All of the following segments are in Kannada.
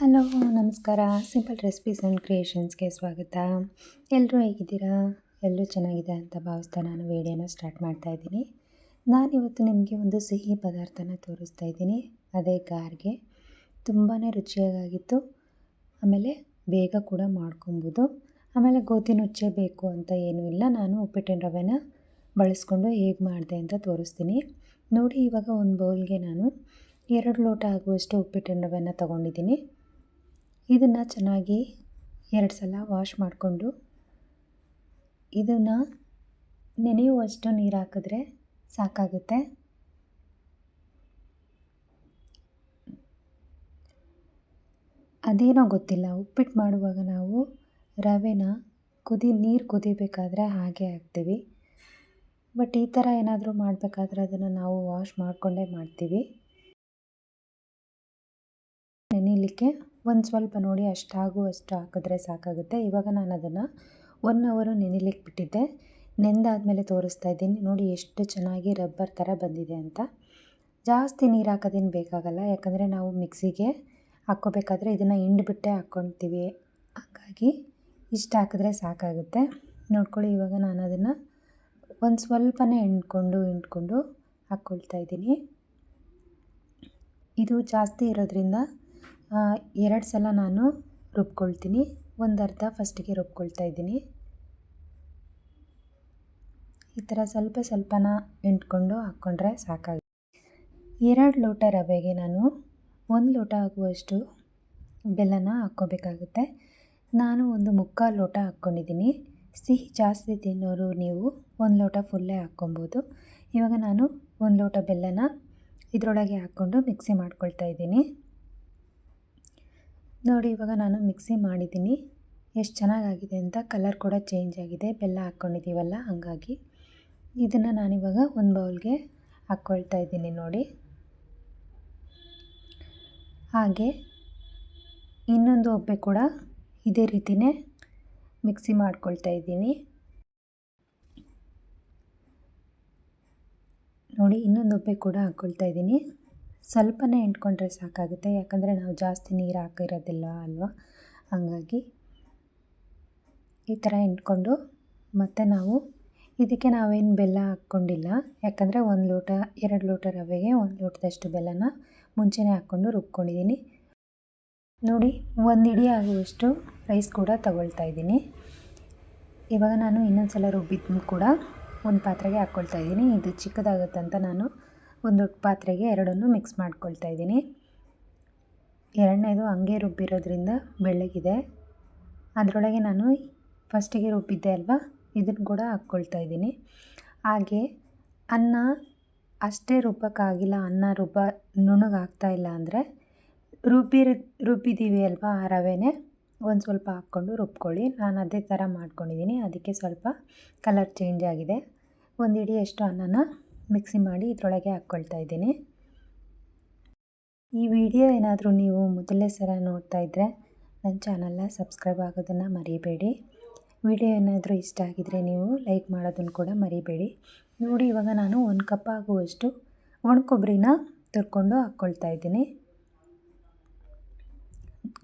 ಹಲೋ, ನಮಸ್ಕಾರ. ಸಿಂಪಲ್ ರೆಸಿಪೀಸ್ ಆ್ಯಂಡ್ ಕ್ರಿಯೇಷನ್ಸ್ಗೆ ಸ್ವಾಗತ. ಎಲ್ಲರೂ ಹೇಗಿದ್ದೀರಾ? ಎಲ್ಲರೂ ಚೆನ್ನಾಗಿದೆ ಅಂತ ಭಾವಿಸ್ತಾ ನಾನು ವೀಡಿಯೋನ ಸ್ಟಾರ್ಟ್ ಮಾಡ್ತಾ ಇದ್ದೀನಿ. ನಾನಿವತ್ತು ನಿಮಗೆ ಒಂದು ಸಿಹಿ ಪದಾರ್ಥನ ತೋರಿಸ್ತಾ ಇದ್ದೀನಿ. ಅದೇ ಗಾರ್ಗೆ. ತುಂಬಾ ರುಚಿಯಾಗಿತ್ತು. ಆಮೇಲೆ ಬೇಗ ಕೂಡ ಮಾಡ್ಕೊಬೋದು. ಆಮೇಲೆ ಗೋಧಿ ನುಚ್ಚೆ ಬೇಕು ಅಂತ ಏನೂ ಇಲ್ಲ. ನಾನು ಉಪ್ಪಿಟ್ಟಿನ ರವೆನ ಬಳಸ್ಕೊಂಡು ಹೇಗೆ ಮಾಡಿದೆ ಅಂತ ತೋರಿಸ್ತೀನಿ. ನೋಡಿ, ಇವಾಗ ಒಂದು ಬೌಲ್ಗೆ ನಾನು ಎರಡು ಲೋಟ ಆಗುವಷ್ಟು ಉಪ್ಪಿಟ್ಟಿನ ರವೆನ ತೊಗೊಂಡಿದ್ದೀನಿ. ಇದನ್ನು ಚೆನ್ನಾಗಿ ಎರಡು ಸಲ ವಾಶ್ ಮಾಡಿಕೊಂಡು ಇದನ್ನು ನೆನೆಯುವಷ್ಟು ನೀರು ಹಾಕಿದ್ರೆ ಸಾಕಾಗುತ್ತೆ. ಅದೇನೋ ಗೊತ್ತಿಲ್ಲ, ಉಪ್ಪಿಟ್ಟು ಮಾಡುವಾಗ ನಾವು ರವೆನ ಕುದಿ, ನೀರು ಕುದಿಬೇಕಾದ್ರೆ ಹಾಗೆ ಹಾಕ್ತೀವಿ. ಬಟ್ ಈ ಥರ ಏನಾದರೂ ಮಾಡಬೇಕಾದ್ರೆ ಅದನ್ನು ನಾವು ವಾಶ್ ಮಾಡಿಕೊಂಡೇ ಮಾಡ್ತೀವಿ. ನೆನೆಯಲಿಕ್ಕೆ ಒಂದು ಸ್ವಲ್ಪ ನೋಡಿ ಅಷ್ಟಾಗುವಷ್ಟು ಹಾಕಿದ್ರೆ ಸಾಕಾಗುತ್ತೆ. ಇವಾಗ ನಾನು ಅದನ್ನು ಒನ್ ಅವರು ನೆನಿಲಿಕ್ಕೆ ಬಿಟ್ಟಿದ್ದೆ. ನೆಂದಾದಮೇಲೆ ತೋರಿಸ್ತಾ ಇದ್ದೀನಿ. ನೋಡಿ ಎಷ್ಟು ಚೆನ್ನಾಗಿ ರಬ್ಬರ್ ಥರ ಬಂದಿದೆ ಅಂತ. ಜಾಸ್ತಿ ನೀರು ಹಾಕೋದೇನು ಬೇಕಾಗಲ್ಲ. ಯಾಕಂದರೆ ನಾವು ಮಿಕ್ಸಿಗೆ ಹಾಕ್ಕೋಬೇಕಾದ್ರೆ ಇದನ್ನು ಹಿಂಡ್ಬಿಟ್ಟೆ ಹಾಕ್ಕೊಳ್ತೀವಿ. ಹಾಗಾಗಿ ಇಷ್ಟು ಹಾಕಿದ್ರೆ ಸಾಕಾಗುತ್ತೆ. ನೋಡ್ಕೊಳ್ಳಿ, ಇವಾಗ ನಾನು ಅದನ್ನು ಒಂದು ಸ್ವಲ್ಪನೇ ಹಿಂಡ್ಕೊಂಡು ಹಿಂಡ್ಕೊಂಡು ಹಾಕ್ಕೊಳ್ತಾ ಇದ್ದೀನಿ. ಇದು ಜಾಸ್ತಿ ಇರೋದ್ರಿಂದ ಎರಡು ಸಲ ನಾನು ರುಬ್ಕೊಳ್ತೀನಿ. ಒಂದು ಅರ್ಧ ಫಸ್ಟಿಗೆ ರುಬ್ಕೊಳ್ತಾ ಇದ್ದೀನಿ. ಈ ಥರ ಸ್ವಲ್ಪ ಸ್ವಲ್ಪನ ಎಂಟ್ಕೊಂಡು ಹಾಕ್ಕೊಂಡ್ರೆ ಸಾಕಾಗುತ್ತೆ ಎರಡು ಲೋಟ ರವೆಗೆ ನಾನು ಒಂದು ಲೋಟ ಆಗುವಷ್ಟು ಬೆಲ್ಲನ ಹಾಕ್ಕೋಬೇಕಾಗುತ್ತೆ. ನಾನು ಒಂದು ಮುಕ್ಕಾಲು ಲೋಟ ಹಾಕ್ಕೊಂಡಿದ್ದೀನಿ. ಸಿಹಿ ಜಾಸ್ತಿ ತಿನ್ನೋರು ನೀವು ಒಂದು ಲೋಟ ಫುಲ್ಲೇ ಹಾಕ್ಕೊಬೋದು. ಇವಾಗ ನಾನು ಒಂದು ಲೋಟ ಬೆಲ್ಲನ ಇದರೊಳಗೆ ಹಾಕ್ಕೊಂಡು ಮಿಕ್ಸಿ ಮಾಡ್ಕೊಳ್ತಾ ಇದ್ದೀನಿ. ನೋಡಿ, ಇವಾಗ ನಾನು ಮಿಕ್ಸಿ ಮಾಡಿದ್ದೀನಿ. ಎಷ್ಟು ಚೆನ್ನಾಗಾಗಿದೆ ಅಂತ ಕಲರ್ ಕೂಡ ಚೇಂಜ್ ಆಗಿದೆ. ಬೆಲ್ಲ ಹಾಕ್ಕೊಂಡಿದ್ದೀವಲ್ಲ, ಹಾಗಾಗಿ. ಇದನ್ನು ನಾನಿವಾಗ ಒಂದು ಬೌಲ್ಗೆ ಹಾಕ್ಕೊಳ್ತಾ ಇದ್ದೀನಿ ನೋಡಿ. ಹಾಗೆ ಇನ್ನೊಂದು ಒಬ್ಬೆ ಕೂಡ ಇದೇ ರೀತಿಯೇ ಮಿಕ್ಸಿ ಮಾಡ್ಕೊಳ್ತಾ ಇದ್ದೀನಿ. ನೋಡಿ, ಇನ್ನೊಂದು ಒಬ್ಬೆ ಕೂಡ ಹಾಕ್ಕೊಳ್ತಾ ಇದ್ದೀನಿ. ಸ್ವಲ್ಪನೇ ಹಿಂಡ್ಕೊಂಡ್ರೆ ಸಾಕಾಗುತ್ತೆ. ಯಾಕಂದರೆ ನಾವು ಜಾಸ್ತಿ ನೀರು ಹಾಕಿರೋದಿಲ್ಲ ಅಲ್ವಾ? ಹಾಗಾಗಿ ಈ ಥರ ಹಿಂಡ್ಕೊಂಡು ಮತ್ತು ನಾವು ಇದಕ್ಕೆ ನಾವೇನು ಬೆಲ್ಲ ಹಾಕ್ಕೊಂಡಿಲ್ಲ. ಯಾಕಂದರೆ ಒಂದು ಲೋಟ, ಎರಡು ಲೋಟ ರವೆಗೆ ಒಂದು ಲೋಟದಷ್ಟು ಬೆಲ್ಲನ ಮುಂಚೆನೇ ಹಾಕ್ಕೊಂಡು ರುಬ್ಕೊಂಡಿದ್ದೀನಿ. ನೋಡಿ, ಒಂದು ಇಡಿ ಆಗುವಷ್ಟು ರೈಸ್ ಕೂಡ ತಗೊಳ್ತಾ ಇದ್ದೀನಿ. ಇವಾಗ ನಾನು ಇನ್ನೊಂದು ಸಲ ರುಬ್ಬಿದ್ದು ಕೂಡ ಒಂದು ಪಾತ್ರೆಗೆ ಹಾಕ್ಕೊಳ್ತಾ ಇದ್ದೀನಿ. ಇದು ಚಿಕ್ಕದಾಗುತ್ತಂತ ನಾನು ಒಂದು ಪಾತ್ರೆಗೆ ಎರಡನ್ನು ಮಿಕ್ಸ್ ಮಾಡ್ಕೊಳ್ತಾ ಇದ್ದೀನಿ. ಎರಡನೇದು ಹಂಗೆ ರುಬ್ಬಿರೋದ್ರಿಂದ ಬೆಳ್ಳಗಿದೆ. ಅದರೊಳಗೆ ನಾನು ಫಸ್ಟಿಗೆ ರುಬ್ಬಿದ್ದೆ ಅಲ್ವಾ? ಇದನ್ನು ಕೂಡ ಹಾಕ್ಕೊಳ್ತಾ ಇದ್ದೀನಿ. ಹಾಗೆ ಅನ್ನ ಅಷ್ಟೇ ರುಬ್ಬಕ್ಕಾಗಿಲ್ಲ ಅನ್ನ ರುಬ್ಬ ನುಣ್ಣಗಾಗ್ತಾ ಇಲ್ಲ ಅಂದರೆ ರುಬ್ಬಿರ ರುಬ್ಬಿದ್ದೀವಿ ಅಲ್ವಾ ಆ ರವೆನೇ? ಒಂದು ಸ್ವಲ್ಪ ಹಾಕ್ಕೊಂಡು ರುಬ್ಕೊಳ್ಳಿ. ನಾನು ಅದೇ ಥರ ಮಾಡ್ಕೊಂಡಿದ್ದೀನಿ. ಅದಕ್ಕೆ ಸ್ವಲ್ಪ ಕಲರ್ ಚೇಂಜ್ ಆಗಿದೆ. ಒಂದು ಹಿಡಿಯಷ್ಟು ಅನ್ನನ ಮಿಕ್ಸಿ ಮಾಡಿ ಇದರೊಳಗೆ ಹಾಕ್ಕೊಳ್ತಾ ಇದ್ದೀನಿ. ಈ ವಿಡಿಯೋ ಏನಾದರೂ ನೀವು ಮೊದಲನೇ ಸಲ ನೋಡ್ತಾ ಇದ್ದರೆ ನನ್ನ ಚಾನಲ್ನ ಸಬ್ಸ್ಕ್ರೈಬ್ ಆಗೋದನ್ನು ಮರಿಬೇಡಿ. ವಿಡಿಯೋ ಏನಾದರೂ ಇಷ್ಟ ಆಗಿದರೆ ನೀವು ಲೈಕ್ ಮಾಡೋದನ್ನು ಕೂಡ ಮರಿಬೇಡಿ. ನೋಡಿ, ಇವಾಗ ನಾನು ಒಂದು ಕಪ್ ಆಗುವಷ್ಟು ಒಣ ಕೊಬ್ಬರಿನ ತುರ್ಕೊಂಡು ಹಾಕ್ಕೊಳ್ತಾ ಇದ್ದೀನಿ.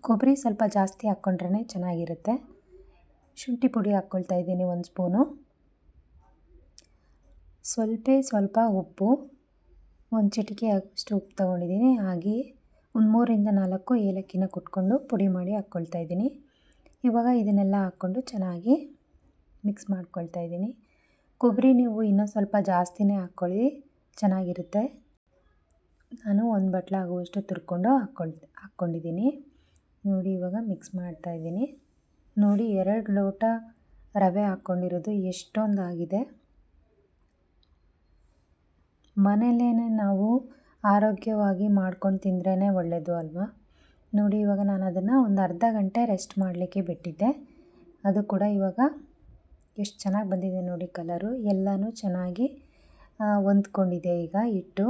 ಕೊಬ್ಬರಿ ಸ್ವಲ್ಪ ಜಾಸ್ತಿ ಹಾಕ್ಕೊಂಡ್ರೆ ಚೆನ್ನಾಗಿರುತ್ತೆ. ಶುಂಠಿ ಪುಡಿ ಹಾಕ್ಕೊಳ್ತಾ ಇದ್ದೀನಿ ಒಂದು ಸ್ಪೂನು. ಸ್ವಲ್ಪ ಸ್ವಲ್ಪ ಉಪ್ಪು, ಒಂದು ಚಿಟಿಕೆ ಆಗುವಷ್ಟು ಉಪ್ಪು ತೊಗೊಂಡಿದ್ದೀನಿ. ಹಾಗೆ ಒಂದು ಮೂರಿಂದ ನಾಲ್ಕು ಏಲಕ್ಕಿನ ಕುಟ್ಕೊಂಡು ಪುಡಿ ಮಾಡಿ ಹಾಕ್ಕೊಳ್ತಾ ಇದ್ದೀನಿ. ಇವಾಗ ಇದನ್ನೆಲ್ಲ ಹಾಕ್ಕೊಂಡು ಚೆನ್ನಾಗಿ ಮಿಕ್ಸ್ ಮಾಡ್ಕೊಳ್ತಾ ಇದ್ದೀನಿ. ಕೊಬ್ಬರಿ ನೀವು ಇನ್ನೂ ಸ್ವಲ್ಪ ಜಾಸ್ತಿನೇ ಹಾಕ್ಕೊಳ್ಳಿ, ಚೆನ್ನಾಗಿರುತ್ತೆ. ನಾನು ಒಂದು ಬಟ್ಲ ಆಗುವಷ್ಟು ತುರ್ಕೊಂಡು ಹಾಕ್ಕೊಳ್, ಹಾಕ್ಕೊಂಡಿದ್ದೀನಿ. ನೋಡಿ ಇವಾಗ ಮಿಕ್ಸ್ ಮಾಡ್ತಾ ಇದ್ದೀನಿ. ನೋಡಿ ಎರಡು ಲೋಟ ರವೆ ಹಾಕ್ಕೊಂಡಿರೋದು ಎಷ್ಟೊಂದು ಆಗಿದೆ ಮನೆಯಲ್ಲೇ ನಾವು ಆರೋಗ್ಯವಾಗಿ ಮಾಡ್ಕೊಂಡು ತಿಂದ್ರೇ ಒಳ್ಳೆಯದು ಅಲ್ವಾ? ನೋಡಿ, ಇವಾಗ ನಾನು ಅದನ್ನು ಒಂದು ಅರ್ಧ ಗಂಟೆ ರೆಸ್ಟ್ ಮಾಡಲಿಕ್ಕೆ ಬಿಟ್ಟಿದ್ದೆ. ಅದು ಕೂಡ ಇವಾಗ ಎಷ್ಟು ಚೆನ್ನಾಗಿ ಬಂದಿದೆ ನೋಡಿ ಕಲರು. ಎಲ್ಲನೂ ಚೆನ್ನಾಗಿ ಹೊಂದ್ಕೊಂಡಿದೆ ಈಗ ಇಟ್ಟು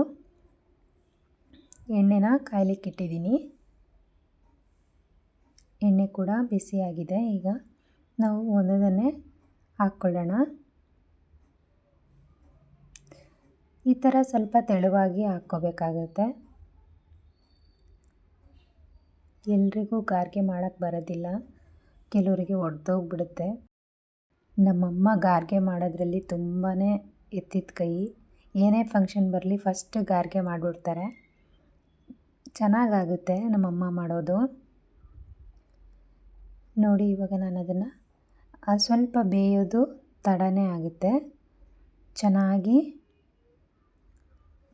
ಎಣ್ಣೆನ ಕಾಯ್ಲಿಕ್ಕೆ ಇಟ್ಟಿದ್ದೀನಿ. ಎಣ್ಣೆ ಕೂಡ ಬಿಸಿಯಾಗಿದೆ. ಈಗ ನಾವು ಒಂದೊಂದನ್ನೇ ಹಾಕ್ಕೊಳ್ಳೋಣ. ಈ ಥರ ಸ್ವಲ್ಪ ತೆಳುವಾಗಿ ಹಾಕ್ಕೋಬೇಕಾಗತ್ತೆ. ಎಲ್ರಿಗೂ ಗಾರ್ಗೆ ಮಾಡೋಕ್ಕೆ ಬರೋದಿಲ್ಲ. ಕೆಲವರಿಗೆ ಒಡೆದೋಗ್ಬಿಡುತ್ತೆ. ನಮ್ಮಮ್ಮ ಗಾರ್ಗೆ ಮಾಡೋದ್ರಲ್ಲಿ ತುಂಬಾ ಎತ್ತಿದ ಕೈ. ಏನೇ ಫಂಕ್ಷನ್ ಬರಲಿ ಫಸ್ಟ್ ಗಾರ್ಗೆ ಮಾಡಿಬಿಡ್ತಾರೆ. ಚೆನ್ನಾಗಾಗುತ್ತೆ ನಮ್ಮಮ್ಮ ಮಾಡೋದು. ನೋಡಿ ಇವಾಗ ನಾನು ಅದನ್ನು ಸ್ವಲ್ಪ ಬೇಯೋದು ತಡನೇ ಆಗುತ್ತೆ. ಚೆನ್ನಾಗಿ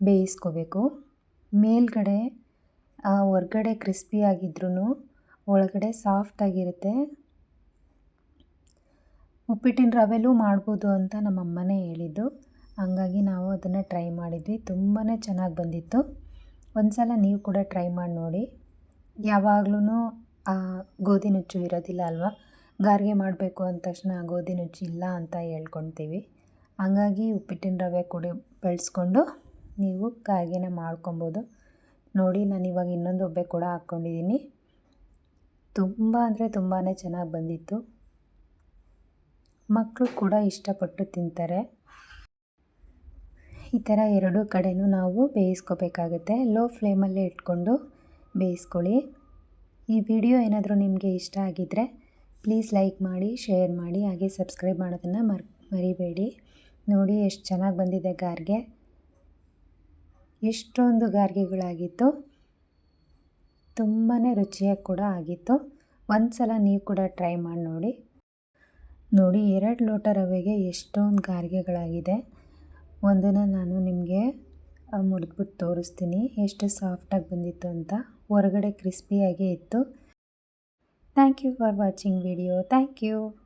ಬೇಯಿಸ್ಕೋಬೇಕು. ಮೇಲ್ಗಡೆ ಹೊರ್ಗಡೆ ಕ್ರಿಸ್ಪಿಯಾಗಿದ್ರೂ ಒಳಗಡೆ ಸಾಫ್ಟಾಗಿರುತ್ತೆ ಉಪ್ಪಿಟ್ಟಿನ ರವೆಲೂ ಮಾಡ್ಬೋದು ಅಂತ ನಮ್ಮ ಅಮ್ಮನೇ ಹೇಳಿದ್ದು. ಹಂಗಾಗಿ ನಾವು ಅದನ್ನು ಟ್ರೈ ಮಾಡಿದ್ವಿ. ತುಂಬಾ ಚೆನ್ನಾಗಿ ಬಂದಿತ್ತು. ಒಂದು ಸಲ ನೀವು ಕೂಡ ಟ್ರೈ ಮಾಡಿ ನೋಡಿ. ಯಾವಾಗ್ಲೂ ಗೋಧಿ ನುಚ್ಚು ಇರೋದಿಲ್ಲ ಅಲ್ವಾ? ಗಾರ್ಗೆ ಮಾಡಬೇಕು ಅಂದ ತಕ್ಷಣ ಗೋಧಿ ನುಚ್ಚು ಇಲ್ಲ ಅಂತ ಹೇಳ್ಕೊತೀವಿ. ಹಂಗಾಗಿ ಉಪ್ಪಿಟ್ಟಿನ ರವೆ ಕೂಡ ಬಳಸ್ಕೊಂಡು ನೀವು ಕಾಯಿಗೆನ ಮಾಡ್ಕೊಬೋದು. ನೋಡಿ, ನಾನು ಇವಾಗ ಇನ್ನೊಂದು ಒಬ್ಬೆ ಕೂಡ ಹಾಕ್ಕೊಂಡಿದ್ದೀನಿ ತುಂಬ ಅಂದರೆ ತುಂಬಾ ಚೆನ್ನಾಗಿ ಬಂದಿತ್ತು. ಮಕ್ಕಳು ಕೂಡ ಇಷ್ಟಪಟ್ಟು ತಿಂತಾರೆ. ಈ ಥರ ಎರಡೂ ಕಡೆನೂ ನಾವು ಬೇಯಿಸ್ಕೋಬೇಕಾಗುತ್ತೆ. ಲೋ ಫ್ಲೇಮಲ್ಲೇ ಇಟ್ಕೊಂಡು ಬೇಯಿಸ್ಕೊಳ್ಳಿ. ಈ ವಿಡಿಯೋ ಏನಾದರೂ ನಿಮಗೆ ಇಷ್ಟ ಆಗಿದ್ದರೆ ಪ್ಲೀಸ್ ಲೈಕ್ ಮಾಡಿ, ಶೇರ್ ಮಾಡಿ, ಹಾಗೆ ಸಬ್ಸ್ಕ್ರೈಬ್ ಮಾಡೋದನ್ನು ಮರ್, ಮರಿಬೇಡಿ. ನೋಡಿ, ಎಷ್ಟು ಚೆನ್ನಾಗಿ ಬಂದಿದೆ ಗಾರ್ಗೆ ಎಷ್ಟೊಂದು ಗಾರ್ಗೆಗಳಾಗಿತ್ತು. ತುಂಬಾ ರುಚಿಯಾಗಿ ಕೂಡ ಆಗಿತ್ತು. ಒಂದು ಸಲ ನೀವು ಕೂಡ ಟ್ರೈ ಮಾಡಿ ನೋಡಿ. ನೋಡಿ, ಎರಡು ಲೋಟ ರವೆಗೆ ಎಷ್ಟೊಂದು ಗಾರ್ಗೆಗಳಾಗಿದೆ. ಒಂದನ್ನು ನಾನು ನಿಮಗೆ ಮುರಿದ್ಬಿಟ್ಟು ತೋರಿಸ್ತೀನಿ. ಎಷ್ಟು ಸಾಫ್ಟಾಗಿ ಬಂದಿತ್ತು ಅಂತ. ಹೊರಗಡೆ ಕ್ರಿಸ್ಪಿಯಾಗೇ ಇತ್ತು. Thank you for watching video. Thank you.